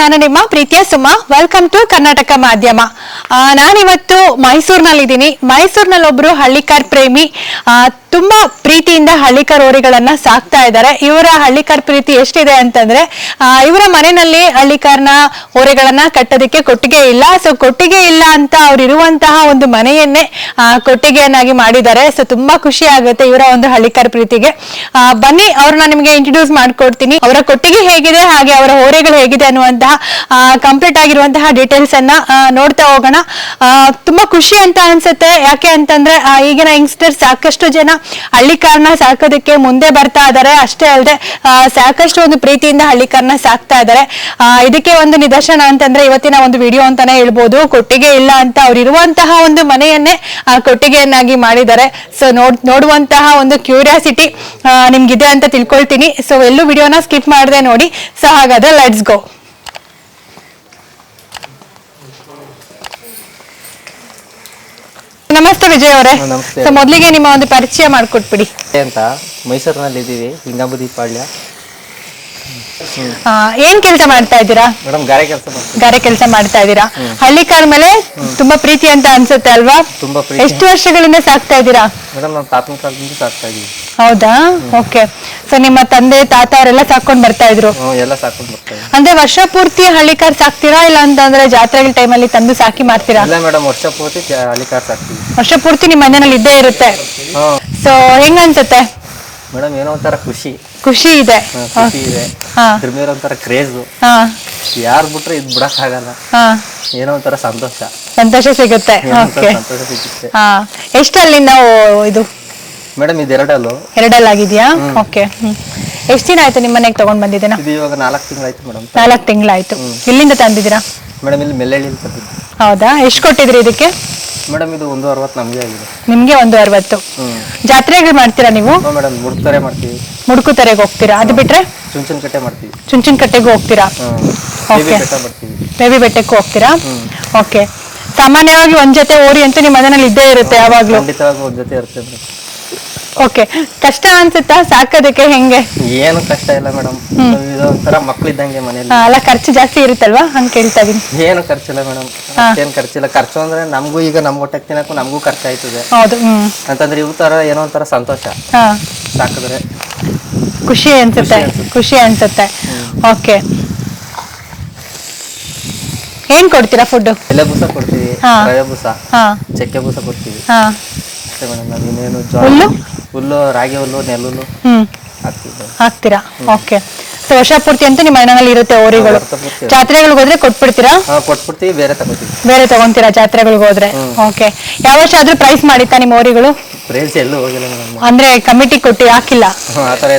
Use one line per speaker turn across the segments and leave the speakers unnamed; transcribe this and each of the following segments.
ನಾನು ನಿಮ್ಮ ಪ್ರೀತಿಯ ಸುಮ್ಮ ವೆಲ್ಕಮ್ ಟು ಕರ್ನಾಟಕ ಮಾಧ್ಯಮ. ನಾನಿವತ್ತು ಮೈಸೂರಿನಲ್ಲಿದ್ದೀನಿ. ಮೈಸೂರಿನಲ್ಲಿ ಒಬ್ರು ಹಳ್ಳಿಕಾರ್ ಪ್ರೇಮಿ. ತುಂಬಾ ಪ್ರೀತಿಯಿಂದ ಹಳ್ಳಿಕರ್ ಓರಿಗಳನ್ನ ಸಾಕ್ತಾ ಇದ್ದಾರೆ. ಇವರ ಹಳ್ಳಿಕರ್ ಪ್ರೀತಿ ಎಷ್ಟಿದೆ ಅಂತಂದ್ರೆ ಇವರ ಮನೆಯಲ್ಲಿ ಹಳ್ಳಿಕರ್ನ ಓರೆಗಳನ್ನ ಕಟ್ಟೋದಕ್ಕೆ ಕೊಟ್ಟಿಗೆ ಇಲ್ಲ. ಸೊ ಕೊಟ್ಟಿಗೆ ಇಲ್ಲ ಅಂತ ಅವ್ರು ಇರುವಂತಹ ಒಂದು ಮನೆಯನ್ನೇ ಕೊಟ್ಟಿಗೆಯನ್ನಾಗಿ ಮಾಡಿದ್ದಾರೆ. ಸೊ ತುಂಬಾ ಖುಷಿ ಆಗುತ್ತೆ ಇವರ ಒಂದು ಹಳ್ಳಿಕರ್ ಪ್ರೀತಿಗೆ. ಬನ್ನಿ, ಅವ್ರನ್ನ ನಿಮಗೆ ಇಂಟ್ರೊಡ್ಯೂಸ್ ಮಾಡ್ಕೊಡ್ತೀನಿ. ಅವರ ಕೊಟ್ಟಿಗೆ ಹೇಗಿದೆ, ಹಾಗೆ ಅವರ ಓರೆಗಳು ಹೇಗಿದೆ ಅನ್ನುವಂತಹ ಕಂಪ್ಲೀಟ್ ಆಗಿರುವಂತಹ ಡೀಟೇಲ್ಸ್ ಅನ್ನ ನೋಡ್ತಾ ಹೋಗೋಣ. ತುಂಬಾ ಖುಷಿ ಅಂತ ಅನ್ಸುತ್ತೆ. ಯಾಕೆ ಅಂತಂದ್ರೆ ಈಗಿನ ಯಂಗ್ಸ್ಟರ್ ಸಾಕಷ್ಟು ಜನ ಹಳ್ಳಿಕಾರನ ಸಾಕೋದಕ್ಕೆ ಮುಂದೆ ಬರ್ತಾ ಇದ್ದಾರೆ ಅಷ್ಟೇ ಅಲ್ಲದೆ ಸಾಕಷ್ಟು ಒಂದು ಪ್ರೀತಿಯಿಂದ ಹಳ್ಳಿಕಾರನ ಸಾಕ್ತಾ ಇದ್ದಾರೆ ಇದಕ್ಕೆ ಒಂದು ನಿದರ್ಶನ ಅಂತಂದ್ರೆ ಇವತ್ತಿನ ಒಂದು ವಿಡಿಯೋ ಅಂತಾನೆ ಹೇಳ್ಬೋದು. ಕೊಟ್ಟಿಗೆ ಇಲ್ಲ ಅಂತ ಅವ್ರು ಇರುವಂತಹ ಒಂದು ಮನೆಯನ್ನೇ ಕೊಟ್ಟಿಗೆಯನ್ನಾಗಿ ಮಾಡಿದ್ದಾರೆ. ಸೊ ನೋಡ್, ನೋಡುವಂತಹ ಒಂದು ಕ್ಯೂರಿಯಾಸಿಟಿ ನಿಮ್ಗಿದೆ ಅಂತ ತಿಳ್ಕೊಳ್ತೀನಿ. ಸೊ ಎಲ್ಲೂ ವಿಡಿಯೋನ ಸ್ಕಿಪ್ ಮಾಡದೆ ನೋಡಿ. ಸೊ ಹಾಗಾದ್ರೆ ಲೆಟ್ಸ್ ಗೋ ನಮಸ್ತೆ ವಿಜಯ್ ಅವರೇ.
ನಮಸ್ತೆ.
ಸೊ ಮೊದಲಿಗೆ ನಿಮ್ಮ ಒಂದು ಪರಿಚಯ ಮಾಡ್ಕೊಟ್ಬಿಡಿ.
ಅಂತ ಮೈಸೂರಿನಲ್ಲಿ ಇದ್ದೀವಿ ಲಿಂಗಾಂಬುದಿ ಪಾಳ್ಯ.
ಆ, ಏನ್ ಕೆಲಸ ಮಾಡ್ತಾ ಇದ್ದೀರಾ?
ಮೇಡಮ್ ಗಾರೆ ಕೆಲಸ ಮಾಡ್ತೀವಿ
ಗಾರೆ ಕೆಲಸ ಮಾಡ್ತಾ ಇದ್ದೀರಾ? ಹಳ್ಳಿಕಾರ್ ಮೇಲೆ ತುಂಬಾ ಪ್ರೀತಿ ಅಂತ ಅನ್ಸುತ್ತೆ ಅಲ್ವಾ?
ತುಂಬಾ ಪ್ರೀತಿ.
ಎಷ್ಟು ವರ್ಷಗಳಿಂದ ಸಾಕ್ತಾ ಇದ್ದೀರಾ?
ಮೇಡಮ್ ನಾವು ತಾತನ ಕಾಲದಿಂದ ಸಾಕ್ತಾ ಇದೀವಿ
ಹೌದಾ? ಓಕೆ. ಸೊ ನಿಮ್ಮ ತಂದೆ ತಾತ ಅವರೆಲ್ಲ ಸಾಕೊಂಡ್ ಬರ್ತಾ ಇದ್ರು?
ಹ್ಞೂ ಎಲ್ಲ ಸಾಕೊಂಡು ಬರ್ತೀವಿ
ಅಂದ್ರೆ ವರ್ಷ ಪೂರ್ತಿ ಹಳ್ಳಿಕಾರ್ ಸಾಕ್ತೀರಾ ಇಲ್ಲ ಅಂತಂದ್ರೆ ಜಾತ್ರೆಗಳ ಟೈಮಲ್ಲಿ ತಂದು ಸಾಕಿ ಮಾರ್ತೀರಾ?
ಇಲ್ಲ ಮೇಡಮ್ ವರ್ಷ ಪೂರ್ತಿ ಹಳ್ಳಿಕಾರ್ ಅಲ್ಲಿ ಕಾರ್ ಸಾಕ್ತೀವಿ.
ವರ್ಷ ಪೂರ್ತಿ ನಿಮ್ಮ ಮನೆಯಲ್ಲಿ ಇದ್ದೇ ಇರುತ್ತೆ?
ಹ್ಞೂ
ಸೊ ಹೆಂಗ ಅನ್ಸುತ್ತೆ?
ಮೇಡಮ್ ಏನೋ ಒಂಥರ ಖುಷಿ.
ಖುಷಿ ಇದೆ.
ಹ್ಮ್, ಖುಷಿ ಇದೆ.
ಹಾ.
ಇದ್ರ ಮೇಲೆ ಒಂಥರ ಕ್ರೇಜು
ಹಾ.
ಯಾರು ಬಿಟ್ರೆ ಇದು ಬಿಡಕ್ಕಾಗಲ್ಲ
ಹಾ.
ಏನೋ ಒಂಥರ ಸಂತೋಷ.
ಸಂತೋಷ ಸಿಗುತ್ತೆ.
ಏನೋ ಒಂಥರ
ಓಕೆ
ಸಂತೋಷ ಸಿಗುತ್ತೆ.
ಹಾ. ಎಷ್ಟು ಅಲ್ಲಿ ಓ- ಇದು?
ಮೇಡಮ್ ಇದು
ಎರಡಲ್ಲು. ಎರಡಲ್ಲ ಆಗಿದೆಯಾ ಓಕೆ ಎಷ್ಟು ದಿನ ಆಯ್ತು ನಿಮ್ಮ ಮನೆಗೆ ತಗೊಂಡ್ ಬಂದಿದ್ದೀನ
ಇದು ಇವಾಗ ನಾಲ್ಕು ತಿಂಗಳಾಯ್ತು ಮೇಡಮ್.
ನಾಲ್ಕು ತಿಂಗಳಾಯ್ತು. ಇಲ್ಲಿಂದ ತಂದಿದ್ದೀರಾ?
ಮೇಡಮ್ ಇಲ್ಲಿ ಮೆಲ್ಲಳ್ಳಿಲಿ ತಂದಿದ್ದು
ಹೌದಾ? ಎಷ್ಟು ಕೊಟ್ಟಿದ್ರಿ ಇದಕ್ಕೆ?
ಮೇಡಮ್ ಇದು ಒಂದು ಅರವತ್ತು ನಮಗೆ ಆಗಿದೆ.
ನಿಮಗೆ ಒಂದು ಅರವತ್ತು. ಜಾತ್ರೆಗೆ ಮಾಡ್ತೀರಾ ನೀವು?
ಹ್ಞೂ ಮೇಡಮ್ ಮುಡ್ತಾರೆ ಮಾಡ್ತೀವಿ.
ಮುಡುಕುತರೆಗೆ ಹೋಗ್ತೀರಾ? ಅದು ಬಿಟ್ರೆ?
ಚುಂಚನ್ ಕಟ್ಟೆ ಮಾಡ್ತೀವಿ
ಚುಂಚುನ್ ಕಟ್ಟೆಗೂ ಹೋಗ್ತೀರಾ
ಓಕೆ ಬೆಟ್ಟ ಬರ್ತೀವಿ
ಬೇಬಿ ಬೆಟ್ಟಕ್ಕೂ ಹೋಗ್ತೀರಾ? ಓಕೆ ಸಾಮಾನ್ಯವಾಗಿ ಒಂದ್ ಜೊತೆ ಓರಿ ಅಂತ ನಿಮ್ಮ ಮನೇಲಿ ಇದ್ದೇ ಇರುತ್ತೆ ಯಾವಾಗ್ಲೂ.
ಖಂಡಿತವಾಗಿ ಒಂದ್ ಜೊತೆ ಇರುತ್ತೆ ಮೇಡಮ್.
ಓಕೆ. ಕಷ್ಟ ಅನ್ಸುತ್ತಾ? ಸಾಕೋದಕ್ಕೆ ಹೆಂಗೆ?
ಏನು ಕಷ್ಟ ಇಲ್ಲ ಮೇಡಮ್. ಇದು ಒಂಥರ ಮಕ್ಳಿದ್ದಂಗೆ ಮನೇಲಿ.
ಆ, ಅಲ್ಲ ಖರ್ಚು ಜಾಸ್ತಿ ಇರುತ್ತಲ್ವಾ? ಹಂಗೆ ಕೇಳ್ತಾ ಇದೀನಿ.
ಏನು ಖರ್ಚಿಲ್ಲ ಮೇಡಮ್. ಏನು ಖರ್ಚಿಲ್ಲ ಖರ್ಚು ಅಂದ್ರೆ ನಮಗೂ ಈಗ ನಮ್ಮ ಹೊಟ್ಟೆಗೆ ತಿನ್ನಕ್ಕೂ ನಮಗೂ ಖರ್ಚಾಯ್ತದೆ.
ಹೌದು ಹ್ಮ್.
ಅಂತಂದ್ರೆ ಇವ್ ತರ ಏನೋ ಒಂಥರ ಸಂತೋಷ.
ಹಾ.
ಸಾಕಿದ್ರೆ.
ಖುಷಿ ಅನ್ಸುತ್ತೆ. ಖುಷಿ ಅನ್ಸುತ್ತೆ. ಓಕೆ. ಏನ್ ಕೊಡ್ತೀರಾ ಫುಡ್
ಎಲೆ ಬೂಸ ಕೊಡ್ತೀವಿ
ಹಾ.
ರವೆ ಬೂಸ
ಹಾ.
ಚಕ್ಕೆ ಬೂಸ ಕೊಡ್ತೀವಿ.
ಹಾ.
ಅಷ್ಟೇ ಮೇಡಮ್ ನಾವು ಇನ್ನೇನು
ಹುಲ್ಲು?
ಜೋಳ ಹುಲ್ಲು ರಾಗಿ ಹುಲ್ಲು ನೆಲ್ಲುಲ್ಲು
ಹ್ಮ್.
ಹಾಕ್ತೀವಿ
ಹಾಕ್ತೀರಾ? ಓಕೆ. ಸೊ ವರ್ಷ ಪೂರ್ತಿ ಅಂತ ನಿಮ್ಮ ಮನೆಯಲ್ಲಿ ಇರುತ್ತೆ ಓರಿಗಳು
ವರ್ಷ ಪೂರ್ತಿ
ಜಾತ್ರೆಗಳಿಗೆ ಹೋದ್ರೆ ಕೊಟ್ಬಿಡ್ತೀರಾ?
ಹಾ ಕೊಟ್ಬಿಡ್ತೀವಿ ಬೇರೆ ತಗೋತೀವಿ.
ಬೇರೆ ತಗೊಂತೀರಾ ಜಾತ್ರೆಗಳಿಗೆ ಹೋದ್ರೆ? ಓಕೆ. ಯಾವ ವರ್ಷ ಆದ್ರೂ ಪ್ರೈಸ್ ಮಾಡಿತ್ತಾ ನಿಮ್ಮ ಓರಿಗಳು
ಫ್ರೆಂಡ್ಸ್ ಎಲ್ಲೂ ಹೋಗಿಲ್ಲ ಮೇಡಮ್.
ಅಂದ್ರೆ ಕಮಿಟಿ ಕೊಟ್ಟು ಹಾಕಿಲ್ಲ?
ಆ ಥರ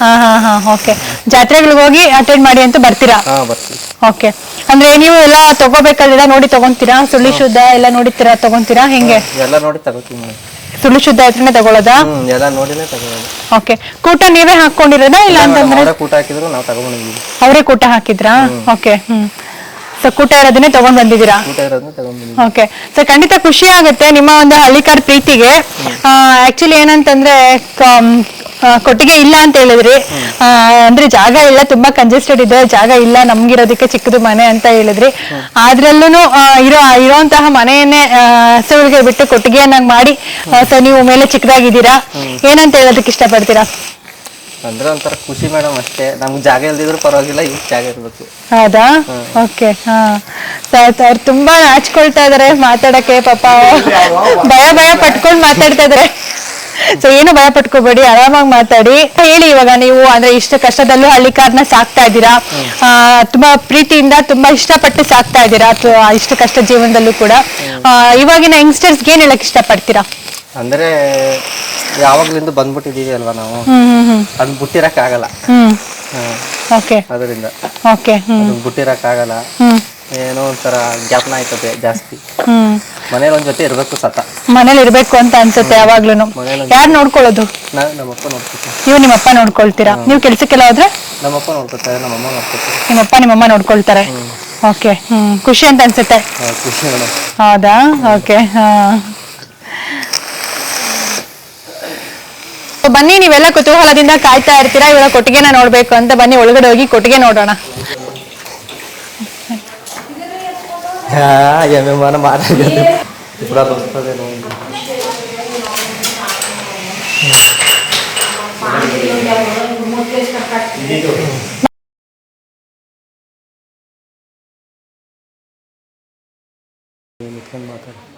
ಹಾ ಹಾ ಹಾ ಓಕೆ. ಜಾತ್ರೆಗಳಿಗೆ ಹೋಗಿ ಅಟೆಂಡ್ ಮಾಡಿ ಅಂತ ಬರ್ತೀರಾ?
ಹಾ ಬರ್ತೀವಿ.
ಓಕೆ. ಅಂದ್ರೆ ನೀವು ಎಲ್ಲ ತಗೋಬೇಕಾದ್ರೆ ನೋಡಿ ತಗೊಂತೀರಾ? ಸುಳ್ಳಿ ಶುದ್ಧ ಎಲ್ಲ ನೋಡಿತೀರಾ ತಗೊಂತೀರಾ? ಹೆಂಗೆ?
ಎಲ್ಲ ನೋಡಿ ತಗೋತೀವಿ ಮೇಡಮ್.
ಸುಳ್ಳು ಶುದ್ಧ ಹತ್ರನೇ ತಗೊಳ್ಳೋದಾ?
ಎಲ್ಲ ನೋಡಿನೇ ತಗೊಳ್ಳೋದು.
ಓಕೆ ಕೂಟ ನೀವೇ ಹಾಕೊಂಡಿರೋದಾ ಇಲ್ಲ ಅಂತಂದ್ರೆ?
ಅವರೇ ಕೂಟ ಹಾಕಿದ್ರು ನಾವು ತಗೊಂಡಿದ್ದೀವಿ
ಅವರೇ ಕೂಟ ಹಾಕಿದ್ರಾ? ಓಕೆ ಹ್ಮ್. ಸೊ ಕೂಟ ಇರೋದನ್ನೇ ತಗೊಂಡ್ ಬಂದಿದ್ದೀರಾ?
ಇರೋದನ್ನ ತಗೊಂಡ್ಬಂದಿದ್ದೀವಿ
ಓಕೆ ಸೊ ಖಂಡಿತ ಖುಷಿ ಆಗುತ್ತೆ ನಿಮ್ಮ ಒಂದು ಹಳ್ಳಿಕಾರ್ ಪ್ರೀತಿಗೆ. ಆಕ್ಚುಲಿ ಏನಂತಂದ್ರೆ ಕ- ಕೊಟ್ಟಿಗೆ ಇಲ್ಲ ಅಂತ ಹೇಳಿದ್ರಿ. ಅಂದ್ರೆ ಜಾಗ ಇಲ್ಲ ತುಂಬಾ ಕಂಜೆಸ್ಟೆಡ್ ಇದೆ. ಜಾಗ ಇಲ್ಲ ನಮ್ಗಿರೋದಕ್ಕೆ ಚಿಕ್ಕದು ಮನೆ ಅಂತ ಹೇಳಿದ್ರಿ. ಅದ್ರಲ್ಲೂ ಇರೋ ಇರೋಂತಹ ಮನೆಯನ್ನೇ ಹಸುಗಳಿಗೆ ಬಿಟ್ಟು ಕೊಟ್ಟಿಗೆಯನ್ನಾಗಿ ಮಾಡಿ ಸೊ ನೀವು ಮೇಲೆ ಚಿಕ್ಕದಾಗಿದ್ದೀರಾ? ಏನಂತ ಹೇಳೋದಕ್ಕೆ ಇಷ್ಟಪಡ್ತೀರಾ?
ಅಂದ್ರೆ ಒಂಥರ ಖುಷಿ ಮೇಡಮ್ ಅಷ್ಟೇ. ನಮ್ಗೆ ಜಾಗ ಇಲ್ದಿದ್ರು ಪರವಾಗಿಲ್ಲ ಈಗ ಜಾಗ ಇರ್ಬೇಕು.
ಹೌದಾ? ಓಕೆ ಹಾ. ಅವ್ರು ತುಂಬಾ ನಾಚ್ಕೊಳ್ತಾ ಇದಾರೆ ಮಾತಾಡಕ್ಕೆ ಪಾಪ. ಭಯ ಭಯ ಪಟ್ಕೊಂಡ್ ಮಾತಾಡ್ತಾ ಇದಾರೆ. ಸೊ ಏನು ಭಯ ಪಟ್ಕೋಬೇಡಿ ಆರಾಮಾಗಿ ಮಾತಾಡಿ. ಹೇಳಿ ಇವಾಗ ನೀವು ಅಂದ್ರೆ ಇಷ್ಟು ಕಷ್ಟದಲ್ಲೂ ಹಳ್ಳಿ ಕಾರ್ನ ಸಾಕ್ತಾ ಇದ್ದೀರಾ? ಆ, ತುಂಬಾ ಪ್ರೀತಿಯಿಂದ ತುಂಬಾ ಇಷ್ಟಪಟ್ಟು ಸಾಕ್ತಾ ಇದ್ದೀರಾ? ಅಥವಾ ಇಷ್ಟು ಕಷ್ಟ ಜೀವನದಲ್ಲೂ ಕೂಡ? ಆ, ಇವಾಗಿನ ಯಂಗ್ಸ್ಟರ್ಸ್ಗೆ ಏನ್ ಹೇಳಕ್ ಇಷ್ಟಪಡ್ತೀರಾ?
ಅಂದ್ರೆ ಯಾವಾಗ್ಲಿಂದ ಬಂದ್ಬಿಟ್ಟಿದೀವಿ ಅಲ್ವಾ ನಾವು?
ಹ್ಮ್ ಹ್ಮ್ ಹ್ಮ್.
ಅದನ್ನ ಬಿಟ್ಟಿರಕ್ ಆಗಲ್ಲ
ಹ್ಮ್.
ಹ್ಮ್.
ಓಕೆ
ಅದರಿಂದ.
ಓಕೆ ಹ್ಮ್.
ಅದನ್ನ ಬಿಟ್ಟಿರಕ್ ಆಗಲ್ಲ
ಹ್ಮ್.
ಏನೋ ಒಂಥರ ಜ್ಞಾಪನ ಆಯ್ತದೆ ಜಾಸ್ತಿ.
ಹ್ಮ್.
ಮನೇಲಿ ಒಂದ್ ಜೊತೆ ಇರ್ಬೇಕು ಸತ.
ಮನೇಲಿ ಇರ್ಬೇಕು ಅಂತ ಅನ್ಸುತ್ತೆ ಯಾವಾಗ್ಲೂ
ಯಾರ್
ಯಾರು ನೋಡ್ಕೊಳ್ಳೋದು?
ನಾವು ನಮ್ಮಪ್ಪ ನೋಡ್ಕೊತೀವಿ
ನೀವು ನಿಮ್ಮಪ್ಪ ನೋಡ್ಕೊಳ್ತೀರಾ? ನೀವು ಕೆಲ್ಸಕ್ಕೆಲ್ಲ ಹೋದ್ರೆ?
ನಮ್ಮಪ್ಪ ನೋಡ್ಕೊತಾರೆ ನಮ್ಮಮ್ಮ ನೋಡ್ಕೊತಾರೆ
ನಿಮ್ಮಪ್ಪ ನಿಮ್ಮಮ್ಮ ನೋಡ್ಕೊಳ್ತಾರೆ? ಓಕೆ. ಹ್ಮ್. ಖುಷಿ ಅಂತ ಅನ್ಸುತ್ತೆ.
ಹಾ, ಖುಷಿ ಮೇಡಮ್.
ಹೌದಾ? ಓಕೆ. ಹಾ. ಬನ್ನಿ ನೀವೆಲ್ಲ ಕುತೂಹಲದಿಂದ ಕಾಯ್ತಾ ಇರ್ತೀರಾ? ಇವಾಗ ಕೊಟ್ಟಿಗೆನ ನೋಡ್ಬೇಕು ಅಂತ ಬನ್ನಿ ಒಳಗಡೆ ಹೋಗಿ ಕೊಟ್ಟಿಗೆ ನೋಡೋಣ.
ఎం ఏమైనా మాట్లాడలేదు ఇప్పుడు అది వస్తుంది మాట్లాడు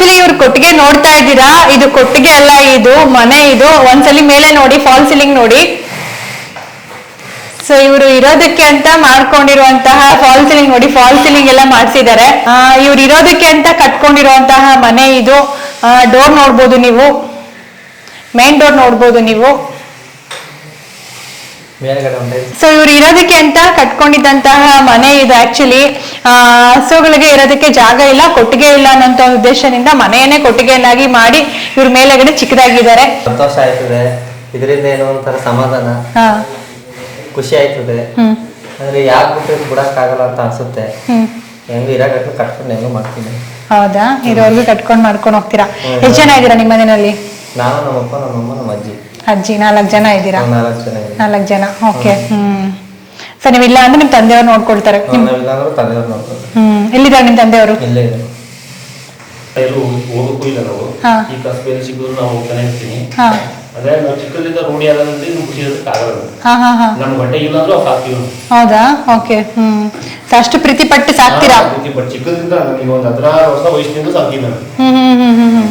ಆಕ್ಚುಲಿ ಇವ್ರ ಕೊಟ್ಟಿಗೆ ನೋಡ್ತಾ ಇದ್ದೀರಾ? ಇದು ಕೊಟ್ಟಿಗೆ ಅಲ್ಲ, ಇದು ಮನೆ ಇದು. ಒಂದ್ಸಲಿ ಮೇಲೆ ನೋಡಿ ಫಾಲ್ ಸೀಲಿಂಗ್ ನೋಡಿ. ಸೊ ಇವರು ಇರೋದಕ್ಕೆ ಅಂತ ಮಾಡ್ಕೊಂಡಿರುವಂತಹ ಫಾಲ್ ಸೀಲಿಂಗ್ ನೋಡಿ ಫಾಲ್ ಸೀಲಿಂಗ್ ಎಲ್ಲ ಮಾಡಿಸಿದ್ದಾರೆ. ಇವ್ರು ಇರೋದಕ್ಕೆ ಅಂತ ಕಟ್ಕೊಂಡಿರುವಂತಹ ಮನೆ ಇದು. ಡೋರ್ ನೋಡ್ಬೋದು ನೀವು. ಮೇನ್ ಡೋರ್ ನೋಡ್ಬೋದು ನೀವು. ಸೊ ಇವ್ರು ಇರೋದಕ್ಕೆ ಅಂತ ಕಟ್ಕೊಂಡಿದ್ದಂತಹ ಮನೆ ಇದು ಆಕ್ಚುಲಿ ಹಸುಗಳಿಗೆ ಇರೋದಕ್ಕೆ ಜಾಗ ಇಲ್ಲ ಕೊಟ್ಟಿಗೆ ಇಲ್ಲ ಅನ್ನೋ ಉದ್ದೇಶದಿಂದ ಮನೆಯನ್ನೇ ಕೊಟ್ಟಿಗೆಯನ್ನಾಗಿ ಮಾಡಿ ಇವ್ರ ಮೇಲೆಗಡೆ ಚಿಕ್ಕದಾಗಿದ್ದಾರೆ.
ಸಂತೋಷ ಆಯ್ತದೆ. ಇದರಿಂದ ಏನೋ ಒಂಥರ ಸಮಾಧಾನ. ಖುಷಿ ಆಯ್ತದೆ. ಅಂದ್ರೆ ಯಾಕೆ ಬಿಟ್ಟು ಬಿಡಕ್ಕಾಗಲ್ಲ ಅಂತ ಅನ್ಸುತ್ತೆ. ಹೆಂಗು ಇರಾಗಟ್ಟು ಕಟ್ಕೊಂಡು ಹೆಂಗು ಮಾಡ್ತೀನಿ.
ಹೌದಾ? ಇರೋರ್ಗು ಕಟ್ಕೊಂಡ್ ಮಾಡ್ಕೊಂಡು ಹೋಗ್ತೀರಾ. ಎಷ್ಟು ಜನ ಇದ್ದೀರಾ ನಿಮ್ಮ ಮನೆಯಲ್ಲಿ?
ನಾನು ನಮ್ಮಪ್ಪ ನಮ್ಮಮ್ಮ ನಮ್ಮ ಅಜ್ಜಿ
ಅಜ್ಜಿ ನಾಲ್ಕು ಜನ ಇದ್ದೀರಾ?
ನಾಲ್ಕು ಜನ ಇದ್ದೀವಿ.
ನಾಲ್ಕು ಜನ ಓಕೆ ಹ್ಮ್. ಸೊ ನೀವಿಲ್ಲ ಅಂದ್ರೆ ನಿಮ್ ತಂದೆಯವ್ರು ನೋಡ್ಕೊಳ್ತಾರೆ. ನಿಮ್
ನಾವಿಲ್ಲಾಂದ್ರೂ ತಂದೆಯವ್ರು ನೋಡ್ತಾರೆ
ಹ್ಮ್. ಎಲ್ಲಿದ್ದಾರೆ ನಿಮ್ ತಂದೆಯವರು?
ಇಲ್ಲೇ ಇದೆ
ಎಲ್ಲೂ ಹೋಗಕ್ಕೂ ಇಲ್ಲ ನಾವು.
ಹಾ.
ಈ ನಾವು ಹೋಗ್ತಾನೆ ಇರ್ತೀನಿ.
ಹಾ.
ಅದೇ ನಾವು ಚಿಕ್ಕದಿಂದ ರೂಢಿ ಆದಂತೆ
ಹಾ ಹಾ ಹಾ.
ಇಲ್ಲ ಅಂದ್ರೆ ಅವ್ರು ಸಾಕ್ತೀವಿ ನಾವು.
ಹೌದಾ? Okay hmm. ಅಷ್ಟು ಪ್ರೀತಿ ಪಟ್ಟು ಸಾಕ್ತೀರಾ?
ಹಾ, ಪ್ರೀತಿ ಪಟ್ಟು ಚಿಕ್ಕದಿಂದ ನನಗೆ ಒಂದು ಹದಿನಾರು ವರ್ಷ ವಯಸ್ಸಿನಿಂದ ಸಾಕ್ತೀನಿ ನಾನು
ಹ್ಮ್ ಹ್ಮ್ ಹ್ಮ್ ಹ್ಮ್ ಹ್ಮ್.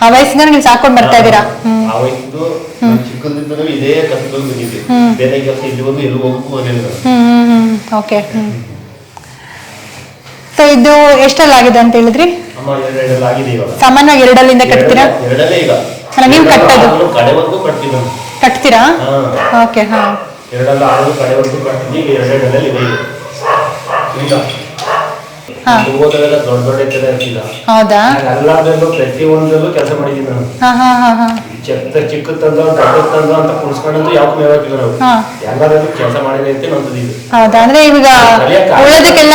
ಆ ವಯಸ್ಸಿಂದ ನೀವು ಸಾಕೊಂಡ್ ಬರ್ತಾ ಇದ್ದೀರಾ? ಇದು
ಆ ವಯಸ್ಸಿಂದು ನಾನು ಚಿಕ್ಕದಿಂದಲೂ ಇದೇ ಕಸದಲ್ಲಿ ಬಂದಿದ್ದೆ.
ಹ್ಮ್.
ಬೇರೆ ಕೆಲಸ ಇಲ್ಲಿ ಬಂದು ಎಲ್ಲೂ ಹೋಗಕ್ಕೂ ಹೋಗಿಲ್ಲ ನಾನು.
ಹ್ಮ್ ಹ್ಮ್ ಹ್ಮ್ ಓಕೆ ಹ್ಮ್. ಸೊ ಇದು ಎಷ್ಟಲ್ಲಾಗಿದೆ ಅಂತ ಹೇಳಿದ್ರಿ?
ಅಮ್ಮ ಎರಡೆರಡೆಲ್ಲ ಆಗಿದೆ ಇವಾಗ.
ಸಾಮಾನ್ಯವಾಗಿ ಎರಡಲ್ಲಿಂದ ಕಟ್ತೀರಾ?
ಎರಡೇ- ಎರಡಲ್ಲೇ ಈಗ.
ಅಲ್ಲ, ನೀವು ಕಟ್ಟೋದು?
ಆದ್ರೂ ಕಡೆವರೆಗೂ ಕಟ್ತೀನಿ ನಾನು.
ಕಟ್ತೀರಾ?
ಹಾ.
ಓಕೆ ಹಾ.
ಎರಡಲ್ಲ ಆರು ಕಡೆವರೆಗೂ ಕಟ್ತೀನಿ ಈಗ ಎರಡೆರಡಲ್ಲಿ ಇದೆ ಈಗ. ಈಗ.
ಹಾ.
ಓದೋದೆಲ್ಲ ದೊಡ್ಡ ದೊಡ್ಡ ಎತ್ತರ ಇರ್ತಿಲ್ಲ
ಹೌದಾ?
ಎಲ್ಲದರಲ್ಲೂ ಪ್ರತಿ ಒಂದರಲ್ಲೂ ಕೆಲಸ ಮಾಡಿದ್ದೀನಿ ನಾನು
ಹಾ ಹಾ ಹಾ ಹಾ.
ಚೆತ್ತ ಚಿಕ್ಕ ತಂದ ದೊಡ್ಡ ತಂದ ಅಂತ ಕುಣಿಸ್ಕೊಂಡಂತೂ ಯಾವ ಮೇವಾಗಿಲ್ಲ ನಾವು.
ಹಾ.
ಎಲ್ಲದರಲ್ಲೂ ಕೆಲಸ ಮಾಡಿದೆ ಅಂತ ಇದು
ಹೌದಾ? ಅಂದ್ರೆ ಇವಾಗ ಉಳೋದಕ್ಕೆಲ್ಲ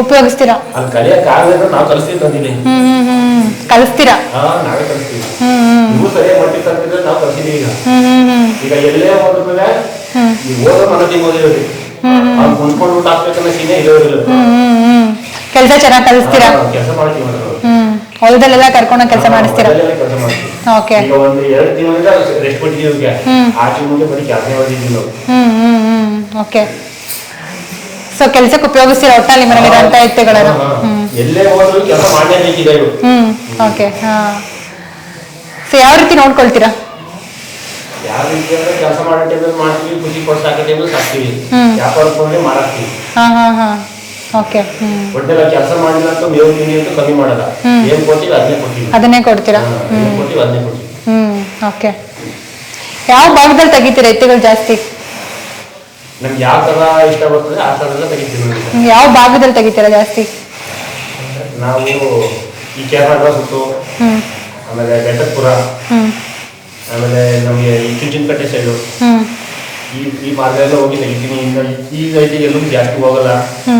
ಉಪಯೋಗಿಸ್ತೀರಾ?
ಅಲ್ಲಿ ಕಲಿಯಕ್ ಆಗಲ್ಲ ನಾವು ಕಲಿಸ್ತೀವಿ ತಂದಿಲ್ಲಿ
ಹ್ಮ್ ಹ್ಮ್ ಹ್ಮ್ ಕಲಿಸ್ತೀರಾ?
ಹಾ ನಾವೇ ಕಲಿಸ್ತೀವಿ.
ಹ್ಮ್ ಹ್ಮ್.
ನೀವು ಸರಿಯಾಗಿ ಮಟ್ಟಿಗೆ ತಂದಿದ್ರೆ ನಾವು ಕಲಿಸಿದೀವಿ ಈಗ.
ಹ್ಮ್ ಹ್ಮ್ ಹ್ಮ್.
ಈಗ ಎಲ್ಲೇ ಹೋದ್ಮೇಲೆ
ಹ್ಮ್.
ಈ ಓದೋ ಮನಸ್ಸಿಗೆ ಓದಿರೋದು. ಅವ್ನು ಕುಂತ್ಕೊಂಡು ಊಟ ಹಾಕ್ಬೇಕನ್ನ ಸೀನೆ ಇರೋದಿಲ್ಲ.
ಹ್ಮ್ ಹ್ಮ್ ಹ್ಮ್. ಕೆಲಸ ಚೆನ್ನಾಗಿ ಕಲಿಸ್ತೀರಾ
ಕೆಲಸ ಮಾಡ್ತೀವಿ.
ಹ್ಮ್ ಹೊಲದಲ್ಲೆಲ್ಲ ಕರ್ಕೊಂಡು ಕೆಲಸ ಮಾಡಿಸ್ತೀರಾ?
ಮೊದಲೆಲ್ಲ ಕೆಲಸ ಮಾಡ್ತೀವಿ.
ಓಕೆ.
ಈಗ ಒಂದು ಎರಡು ತಿಂಗಳಿಂದ ರೆಸ್ಟ್ ಕೊಟ್ಟಿದ್ದೀವಿ ಇವ್ರಿಗೆ
ಹ್ಮ್.
ಆಚೆ ಮುಂದೆ ಬರೀ ಕೆಲಸ ಮಾಡಿದ್ದೀವಿ ನಾವು.
ಹ್ಮ್ ಹ್ಮ್ ಹ್ಮ್ ಓಕೆ. ಸೊ ಕೆಲಸಕ್ಕೆ ಉಪಯೋಗಿಸ್ತೀರಾ ಒಟ್ಟಲ್ಲಿ ಮನೇಲಿರೋಂಥ ಎತ್ತುಗಳನ್ನು
ಹಾ, ಹಾ.
ಹ್ಮ್.
ಎಲ್ಲೇ ಹೋದ್ರು ಕೆಲಸ ಮಾಡಲೇಬೇಕಿದೆ ಇವು
ಹ್ಮ್ ಓಕೆ ಹಾ. ಸೊ ಯಾವ ರೀತಿ ನೋಡ್ಕೊಳ್ತೀರಾ?
ಯಾವ ರೀತಿ ಅಂದ್ರೆ ಕೆಲಸ ಮಾಡೋ ಟೈಮಲ್ಲಿ ಮಾಡ್ತೀವಿ ಖುಷಿ ಪಟ್ಟು ಸಾಕೋ ಟೈಮಲ್ಲಿ ಸಾಕ್ತೀವಿ.
ಹ್ಮ್.
ವ್ಯಾಪಾರಕ್ಕೆ ಬಂದ್ರೆ ಮಾರಾಕ್ತೀವಿ.
ಹಾ ಹಾ ಹಾ. ಓಕೆ ಹ್ಮ್.
ಒಟ್ಟೆಲ್ಲ ಕೆಲಸ ಮಾಡಿಲ್ಲ ಅಂತ ಮೇವು ತಿಂಡಿ ಅಂತ ಕಮ್ಮಿ ಮಾಡಲ್ಲ.
ಹ್ಮ್.
ಏನ್ ಕೊಡ್ತೀವಿ ಅದನ್ನೇ ಕೊಡ್ತೀವಿ.
ಅದನ್ನೇ ಕೊಡ್ತೀರಾ?
ಹಾ, ಏನ್ ಕೊಡ್ತೀವಿ ಅದನ್ನೇ ಕೊಡ್ತೀವಿ.
ಹ್ಮ್ ಓಕೆ ಯಾವ ಭಾಗದಲ್ಲಿ ತೆಗಿತೀರಾ ಎತ್ತುಗಳು ಜಾಸ್ತಿ?
ನಮ್ಗೆ ಯಾವ ತರ ಇಷ್ಟ ಬರ್ತದೆ ಆ ತರ ಎಲ್ಲ ತೆಗಿತೀವಿ.
ಹ್ಮ್, ಯಾವ ಭಾಗದಲ್ಲಿ ತೆಗಿತೀರಾ ಜಾಸ್ತಿ?
ನಾವು ಈ ಕೇರಳ ಸುತ್ತು
ಹ್ಮ್.
ಆಮೇಲೆ ಬೆಟ್ಟಪುರ
ಹ್ಮ್.
ಆಮೇಲೆ ನಮಗೆ ಈ ಚುಂಚನಕಟ್ಟೆ ಸೈಡು
ಹ್ಮ್.
ಈ ಈ ಮಾರ್ಗ ಎಲ್ಲ ಹೋಗಿ ತೆಗಿತೀನಿ ಇನ್ನು ಈ ರೈತಿಗೆ ಎಲ್ಲೂ ಜಾಸ್ತಿ ಹೋಗಲ್ಲ.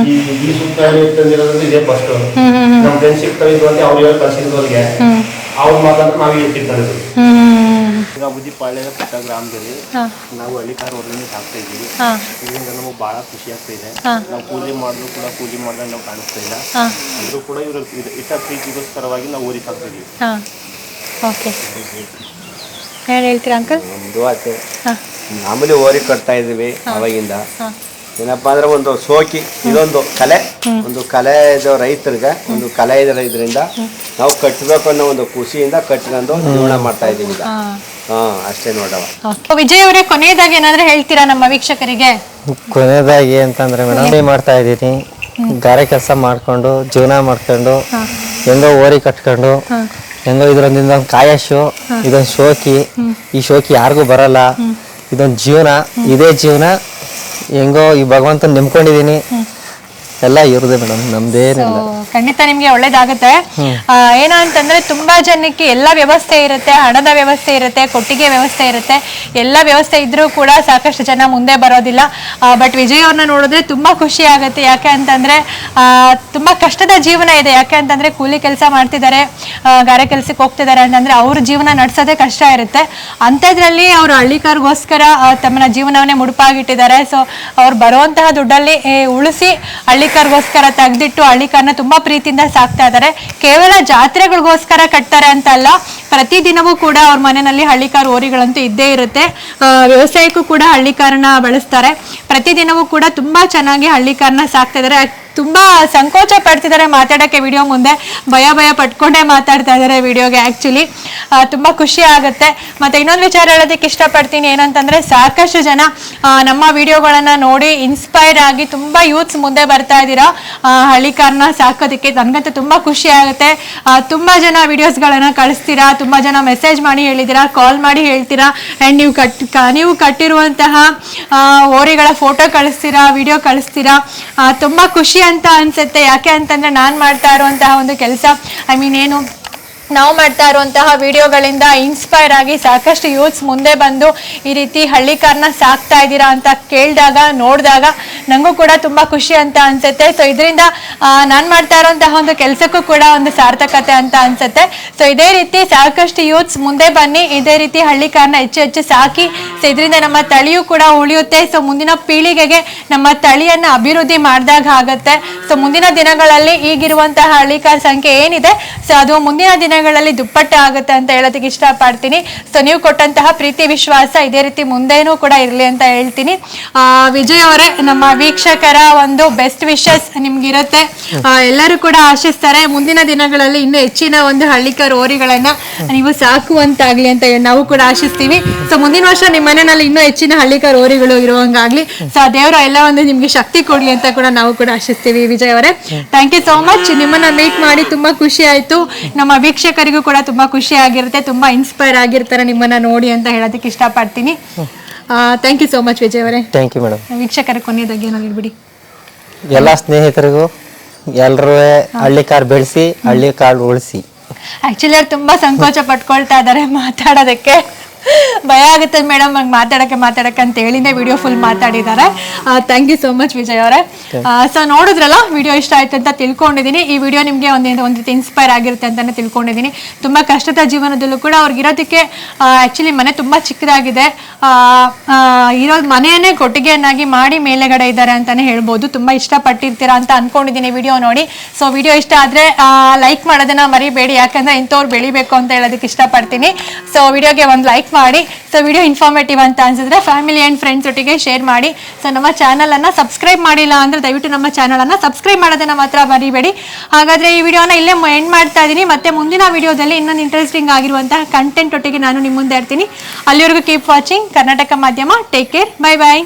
ಈ ಈ ಸುತ್ತ ತಂದಿರೋದ್ರಿಂದ ಇದೇ ಫಸ್ಟ್
ಹ್ಮ್ ಹ್ಮ್ ಹ್ಮ್.
ನಮ್ಮ ಫ್ರೆಂಡ್ಸ್ ಸಿಗ್ತಾವಿದ್ರು ಅಂತ ಅವ್ರಿಗೆ ಕಳ್ಸಿರೋರಿಗೆ
ಹ್ಮ್.
ಅವ್ರ ಮಾತಂದ್ರೆ ನಾವು ಇರ್ತಿರ್ತಾರೆ
ಹ್ಮ್
ಈಗ ಬುದ್ಧಿಪಾಳ್ಯದ ಪುಟ್ಟ ಗ್ರಾಮದಲ್ಲಿ
ನಾವು
ನಾವು ಹಳ್ಳಿಕಾರ ಹೊರಗಡೆ ಸಾಕ್ತಾ ಇದ್ದೀವಿ.
ಹಾ.
ಇದರಿಂದ ನಮಗೆ ಬಹಳ ಖುಷಿ ಆಗ್ತಾ ಇದೆ. ನಾವು ಪೂಜೆ ಮಾಡಿದ್ರು ಕೂಡ ಪೂಜೆ ಮಾಡಿದ್ರೆ ನಾವು ಕಾಣಿಸ್ತಾ ಇಲ್ಲ.
ಹಾ.
ಅಂದ್ರೂ ಕೂಡ ಇವರು ಇಟ್ಟ ಪ್ರೀತಿಗೋಸ್ಕರವಾಗಿ ನಾವು ಊರಿಗೆ ಸಾಕ್ತಾ ಇದ್ದೀವಿ.
ಓಕೆ. ಏನು ಹೇಳ್ತೀರಾ ಅಂಕಲ್ ಹಾ.
ಮಾಮೂಲಿ ಓರಿ ಕಟ್ತಾ ಇದ್ದೀವಿ ಅವಾಗಿಂದ. ಏನಪ್ಪಾ ಅಂದ್ರೆ ಒಂದು ಸೋಕಿ ಇದೊಂದು ಕಲೆ. ಒಂದು ಕಲೆ ಇದು ರೈತರಿಗೆ ಒಂದು ಕಲೆ ಇದರಿಂದ ನಾವು ಕಟ್ಟಬೇಕು ಅನ್ನೋ ಒಂದು ಖುಷಿಯಿಂದ ಕಟ್ಕೊಂಡು ಜೀವನ ಮಾಡ್ತಾ ಇದ್ದೀವಿ ಈಗ.
ಹಾ.
ಅಷ್ಟೇ ನೋಡವ.
ವಿಜಯ್ ಅವರೇ ಕೊನೆಯದಾಗಿ ಏನಾದ್ರೆ ಹೇಳ್ತೀರಾ ನಮ್ಮ ವೀಕ್ಷಕರಿಗೆ?
ಕೊನೆಯದಾಗಿ ಅಂತಂದ್ರೆ ಮೇಡಮ್ ಮಾಡ್ತಾ ಇದ್ದೀನಿ. ಗಾರೆ ಕೆಲಸ ಮಾಡ್ಕೊಂಡು ಜೀವನ ಮಾಡ್ಕೊಂಡು ಹೆಂಗೋ ಓರಿ ಕಟ್ಕೊಂಡು ಹೆಂಗೋ ಇದ್ರೊಂದಿಂದ ಒಂದು ಕಾಯಶು ಇದೊಂದು ಶೋಕಿ. ಈ ಶೋಕಿ ಯಾರಿಗೂ ಬರಲ್ಲ. ಇದೊಂದು ಜೀವನ ಇದೇ ಜೀವನ. ಹೆಂಗೋ ಈ ಭಗವಂತನ ನಂಬ್ಕೊಂಡಿದೀನಿ ಎಲ್ಲ ಇರುದೆ ಮೇಡಮ್ ನಮ್ದೇನಿಲ್ಲ
ಖಂಡಿತ ನಿಮ್ಗೆ ಒಳ್ಳೇದಾಗುತ್ತೆ. ಏನಂತಂದ್ರೆ ಏನು ತುಂಬಾ ಜನಕ್ಕೆ ಎಲ್ಲ ವ್ಯವಸ್ಥೆ ಇರುತ್ತೆ ಹಣದ ವ್ಯವಸ್ಥೆ ಇರುತ್ತೆ ಕೊಟ್ಟಿಗೆ ವ್ಯವಸ್ಥೆ ಇರುತ್ತೆ. ಎಲ್ಲ ವ್ಯವಸ್ಥೆ ಇದ್ರೂ ಕೂಡ ಸಾಕಷ್ಟು ಜನ ಮುಂದೆ ಬರೋದಿಲ್ಲ. ಬಟ್ ವಿಜಯ್ ಅವ್ರನ್ನ ನೋಡಿದ್ರೆ ತುಂಬಾ ಖುಷಿ ಆಗುತ್ತೆ. ಯಾಕೆ ಅಂತಂದ್ರೆ ಆ, ತುಂಬಾ ಕಷ್ಟದ ಜೀವನ ಇದೆ. ಯಾಕೆ ಅಂತಂದ್ರೆ ಕೂಲಿ ಕೆಲಸ ಮಾಡ್ತಿದ್ದಾರೆ ಗಾರೆ ಕೆಲ್ಸಕ್ಕೆ ಹೋಗ್ತಿದ್ದಾರೆ ಅಂತಂದ್ರೆ ಅವ್ರ ಜೀವನ ನಡ್ಸೋದೇ ಕಷ್ಟ ಇರುತ್ತೆ. ಅಂಥದ್ರಲ್ಲಿ ಅವ್ರ ಹಳ್ಳಿಕಾರ್ಗೋಸ್ಕರ ತಮ್ಮನ ತಮ್ಮ ಜೀವನವನ್ನೇ ಮುಡುಪಾಗಿಟ್ಟಿದ್ದಾರೆ. ಸೊ ಅವ್ರು ಬರುವಂತಹ ದುಡ್ಡಲ್ಲಿ ಉಳಿಸಿ ಉಳಿಸಿ ಹಳ್ಳಿಕಾರ್ಗೋಸ್ಕರ ತೆಗೆದಿಟ್ಟು ಹಳ್ಳಿಕಾರ್ನ ತುಂಬಾ ಪ್ರೀತಿಯಿಂದ ಸಾಕ್ತಾ ಇದ್ದಾರೆ. ಕೇವಲ ಜಾತ್ರೆಗಳಿಗೋಸ್ಕರ ಕಟ್ತಾರೆ ಅಂತ ಅಲ್ಲ ಪ್ರತಿದಿನವೂ ಕೂಡ ಅವ್ರ ಮನೆಯಲ್ಲಿ ಹಳ್ಳಿಕಾರ್ ಓರಿಗಳಂತೂ ಇದ್ದೇ ಇರುತ್ತೆ. ವ್ಯವಸಾಯಕ್ಕೂ ಕೂಡ ಹಳ್ಳಿಕಾರ್ನ ಬಳಸ್ತಾರೆ. ಪ್ರತಿದಿನವೂ ಕೂಡ ತುಂಬಾ ಚೆನ್ನಾಗಿ ಹಳ್ಳಿಕಾರನ ಸಾಕ್ತಾ ಇದ್ದಾರೆ. ತುಂಬಾ ಸಂಕೋಚ ಪಡ್ತಿದ್ದಾರೆ ಮಾತಾಡೋಕ್ಕೆ ವಿಡಿಯೋ ಮುಂದೆ. ಭಯ ಭಯ ಪಟ್ಕೊಂಡೇ ಮಾತಾಡ್ತಾ ಇದ್ದಾರೆ ವಿಡಿಯೋಗೆ ಆ್ಯಕ್ಚುಲಿ ತುಂಬಾ ಖುಷಿ ಆಗುತ್ತೆ. ಮತ್ತೆ ಇನ್ನೊಂದು ವಿಚಾರ ಹೇಳೋದಕ್ಕೆ ಇಷ್ಟಪಡ್ತೀನಿ ಏನಂತಂದ್ರೆ ಸಾಕಷ್ಟು ಜನ ನಮ್ಮ ವಿಡಿಯೋಗಳನ್ನ ನೋಡಿ ಇನ್ಸ್ಪೈರ್ ಆಗಿ ತುಂಬಾ ಯೂತ್ಸ್ ಮುಂದೆ ಬರ್ತಾ ಇದ್ದೀರಾ. ಹಳ್ಳಿ ಕಾರ್ನ ಸಾಕೋದಕ್ಕೆ ನನಗಂತೂ ತುಂಬಾ ಖುಷಿ ಆಗುತ್ತೆ. ತುಂಬಾ ಜನ ವಿಡಿಯೋಸ್ಗಳನ್ನ ಕಳಿಸ್ತೀರಾ, ತುಂಬಾ ಜನ ಮೆಸೇಜ್ ಮಾಡಿ ಹೇಳಿದ್ದೀರಾ ಕಾಲ್ ಮಾಡಿ ಹೇಳ್ತೀರಾ. ಅಂಡ್ ನೀವು ಕಟ್ ನೀವು ಕಟ್ಟಿರುವಂತಹ ಓರೆಗಳ ಫೋಟೋ ಕಳಿಸ್ತೀರಾ ವಿಡಿಯೋ ಕಳಿಸ್ತೀರಾ. ತುಂಬಾ ಖುಷಿ ಅಂತ ಅನ್ಸುತ್ತೆ. ಯಾಕೆ ಅಂತಂದ್ರೆ ನಾನು ಮಾಡ್ತಾ ಇರುವಂತಹ ಒಂದು ಕೆಲಸ ಐ ಮೀನ್ ಏನು ನಾವು ಮಾಡ್ತಾ ಇರುವಂತಹ ವಿಡಿಯೋಗಳಿಂದ ಇನ್ಸ್ಪೈರ್ ಆಗಿ ಸಾಕಷ್ಟು ಯೂತ್ಸ್ ಮುಂದೆ ಬಂದು ಈ ರೀತಿ ಹಳ್ಳಿಕಾರನ ಸಾಕ್ತಾ ಇದ್ದೀರಾ ಅಂತ ಕೇಳಿದಾಗ, ನೋಡಿದಾಗ ನನಗೂ ಕೂಡ ತುಂಬ ಖುಷಿ ಅಂತ ಅನ್ಸುತ್ತೆ. ಸೊ ಇದರಿಂದ ನಾನು ಮಾಡ್ತಾ ಇರುವಂತಹ ಒಂದು ಕೆಲಸಕ್ಕೂ ಕೂಡ ಒಂದು ಸಾರ್ಥಕತೆ ಅಂತ ಅನ್ಸುತ್ತೆ. ಸೊ ಇದೇ ರೀತಿ ಸಾಕಷ್ಟು ಯೂತ್ಸ್ ಮುಂದೆ ಬನ್ನಿ, ಇದೇ ರೀತಿ ಹಳ್ಳಿಕಾರನ ಹೆಚ್ಚು ಹೆಚ್ಚು ಸಾಕಿ. ಸೊ ಇದರಿಂದ ನಮ್ಮ ತಳಿಯೂ ಕೂಡ ಉಳಿಯುತ್ತೆ. ಸೊ ಮುಂದಿನ ಪೀಳಿಗೆಗೆ ನಮ್ಮ ತಳಿಯನ್ನು ಅಭಿವೃದ್ಧಿ ಮಾಡಿದಾಗ ಆಗುತ್ತೆ. ಸೊ ಮುಂದಿನ ದಿನಗಳಲ್ಲಿ ಈಗಿರುವಂತಹ ಹಳ್ಳಿಕಾರ್ ಸಂಖ್ಯೆ ಏನಿದೆ? ಸೊ ಅದು ಮುಂದಿನ ದಿನಗಳಲ್ಲಿ ದುಪ್ಪಟ್ಟ ಆಗುತ್ತೆ ಅಂತ ಹೇಳೋದಕ್ಕೆ ಇಷ್ಟಪಡ್ತೀನಿ. ಸೊ ನೀವು ಕೊಟ್ಟಂತಹ ಪ್ರೀತಿ, ವಿಶ್ವಾಸ ಇದೇ ರೀತಿ ಮುಂದೇನೂ ಕೂಡ ಇರಲಿ ಅಂತ ಹೇಳ್ತೀನಿ. ವಿಜಯ್ ಅವರೇ, ನಮ್ಮ ವೀಕ್ಷಕರ ಒಂದು ಬೆಸ್ಟ್ ವಿಶಸ್ ನಿಮ್ಗಿರುತ್ತೆ. ಇರುತ್ತೆ ಎಲ್ಲರೂ ಕೂಡ ಆಶಿಸ್ತಾರೆ. ಮುಂದಿನ ದಿನಗಳಲ್ಲಿ ಇನ್ನೂ ಹೆಚ್ಚಿನ ಒಂದು ಹಳ್ಳಿಕರ್ ಓರಿಗಳನ್ನ ನೀವು ಸಾಕುವಂತಾಗ್ಲಿ ಅಂತ ನಾವು ಕೂಡ ಆಶಿಸ್ತೀವಿ. ಸೊ ಮುಂದಿನ ವರ್ಷ ನಿಮ್ಮ ಮನೆಯಲ್ಲಿ ಇನ್ನೂ ಹೆಚ್ಚಿನ ಹಳ್ಳಿಕರ್ ಓರಿಗಳು ಇರುವಂಗಾಗ್ಲಿ. ಸೊ ದೇವರ ಎಲ್ಲ ಒಂದು ನಿಮ್ಗೆ ಶಕ್ತಿ ಕೊಡ್ಲಿ ಅಂತ ಕೂಡ ನಾವು ಕೂಡ ಆಶಿಸ್ತೀವಿ ವಿಜಯ್ ಅವರೇ. ಥ್ಯಾಂಕ್ ಯು ಸೋ ಮಚ್ ನಿಮ್ಮನ್ನ ಮೀಟ್ ಮಾಡಿ ತುಂಬಾ ಖುಷಿ ಆಯ್ತು. ನಮ್ಮ ವೀಕ್ಷಕರಿಗೂ ಕೂಡ ತುಂಬಾ ಖುಷಿ ಆಗಿರುತ್ತೆ ತುಂಬಾ ಇನ್ಸ್ಪೈರ್ ಆಗಿರ್ತಾರೆ ನಿಮ್ಮನ್ನ ನೋಡಿ ಅಂತ ಹೇಳೋದಕ್ಕೆ ಇಷ್ಟಪಡ್ತೀನಿ. Thank you so much Vijay ಅವರೇ.
ಥ್ಯಾಂಕ್ ಯು ಮೇಡಮ್
ವೀಕ್ಷಕರ ಕೊನೆಯದಾಗಿ ಏನೋ ಹೇಳ್ಬಿಡಿ.
ಎಲ್ಲ ಸ್ನೇಹಿತರಿಗೂ ಎಲ್ಲರೂ ಹಳ್ಳಿ ಕಾರ್ ಬೆಳೆಸಿ ಹಳ್ಳಿ ಕಾರ್ ಉಳಿಸಿ.
ಆಕ್ಚುಲಿ ಅವ್ರು ತುಂಬಾ ಸಂಕೋಚ ಪಟ್ಕೊಳ್ತಾ ಇದ್ದಾರೆ ಮಾತಾಡೋದಕ್ಕೆ. ಭಯ ಆಗುತ್ತೆ ಮೇಡಮ್ ಹಂಗೆ ಮಾತಾಡಕ್ಕೆ ಮಾತಾಡಕ್ಕೆ ಅಂತ ಹೇಳಿನೇ ವಿಡಿಯೋ ಫುಲ್ ಮಾತಾಡಿದ್ದಾರೆ. Thank you so much Vijay ಅವರೇ. ಸೊ ನೋಡಿದ್ರಲ್ಲ ವಿಡಿಯೋ ಇಷ್ಟ ಆಯ್ತು ಅಂತ ತಿಳ್ಕೊಂಡಿದ್ದೀನಿ. ಈ ವಿಡಿಯೋ ನಿಮಗೆ ಒಂದು ಒಂದು ರೀತಿ ಇನ್ಸ್ಪೈರ್ ಆಗಿರುತ್ತೆ ಅಂತಲೇ ತಿಳ್ಕೊಂಡಿದ್ದೀನಿ. ತುಂಬಾ ಕಷ್ಟದ ಜೀವನದಲ್ಲೂ ಕೂಡ ಅವ್ರಿಗೆ ಇರೋದಕ್ಕೆ ಆ್ಯಕ್ಚುಲಿ ಮನೆ ತುಂಬಾ ಚಿಕ್ಕದಾಗಿದೆ. ಇರೋ ಮನೆಯನ್ನೇ ಕೊಟ್ಟಿಗೆಯನ್ನಾಗಿ ಮಾಡಿ ಮೇಲೆಗಡೆ ಇದ್ದಾರೆ ಅಂತಾನೆ ಹೇಳ್ಬೋದು. ತುಂಬ ಇಷ್ಟಪಟ್ಟಿರ್ತೀರಾ ಅಂತ ಅಂದ್ಕೊಂಡಿದ್ದೀನಿ ವಿಡಿಯೋ ನೋಡಿ. ಸೊ ವಿಡಿಯೋ ಇಷ್ಟ ಆದರೆ ಲೈಕ್ ಮಾಡೋದನ್ನ ಮರಿಬೇಡಿ. ಯಾಕಂದ್ರೆ ಇಂಥವ್ರು ಬೆಳಿಬೇಕು ಅಂತ ಹೇಳೋದಕ್ಕೆ ಇಷ್ಟಪಡ್ತೀನಿ. ಸೊ ವಿಡಿಯೋಗೆ ಒಂದು ಲೈಕ್ ಮಾಡಿ. ಸೊ ವಿಡಿಯೋ ಇನ್ಫಾರ್ಮೇಟಿವ್ ಅಂತ ಅನ್ಸಿದ್ರೆ ಫ್ಯಾಮಿಲಿ ಆ್ಯಂಡ್ ಫ್ರೆಂಡ್ಸ್ ಒಟ್ಟಿಗೆ ಶೇರ್ ಮಾಡಿ. ಸೊ ನಮ್ಮ ಚಾನಲನ್ನು ಸಬ್ಸ್ಕ್ರೈಬ್ ಮಾಡಿಲ್ಲ ಅಂದ್ರೆ ದಯವಿಟ್ಟು ನಮ್ಮ ಚಾನಲನ್ನು ಸಬ್ಸ್ಕ್ರೈಬ್ ಮಾಡೋದನ್ನ ಮಾತ್ರ ಮರಿಬೇಡಿ. ಹಾಗಾದ್ರೆ ಈ ವಿಡಿಯೋನ ಇಲ್ಲೇ ಎಂಡ್ ಮಾಡ್ತಾ ಇದ್ದೀನಿ ಮತ್ತೆ ಮುಂದಿನ ವಿಡಿಯೋದಲ್ಲಿ ಇನ್ನೊಂದು ಇಂಟ್ರೆಸ್ಟಿಂಗ್ ಆಗಿರುವಂತಹ ಕಂಟೆಂಟ್ ಒಟ್ಟಿಗೆ ನಾನು ನಿಮ್ಮ ಮುಂದೆ ಇರ್ತೀನಿ. ಅಲ್ಲಿವರೆಗೂ ಕೀಪ್ ವಾಚಿಂಗ್ ಕರ್ನಾಟಕ ಮಾಧ್ಯಮ. Take care bye bye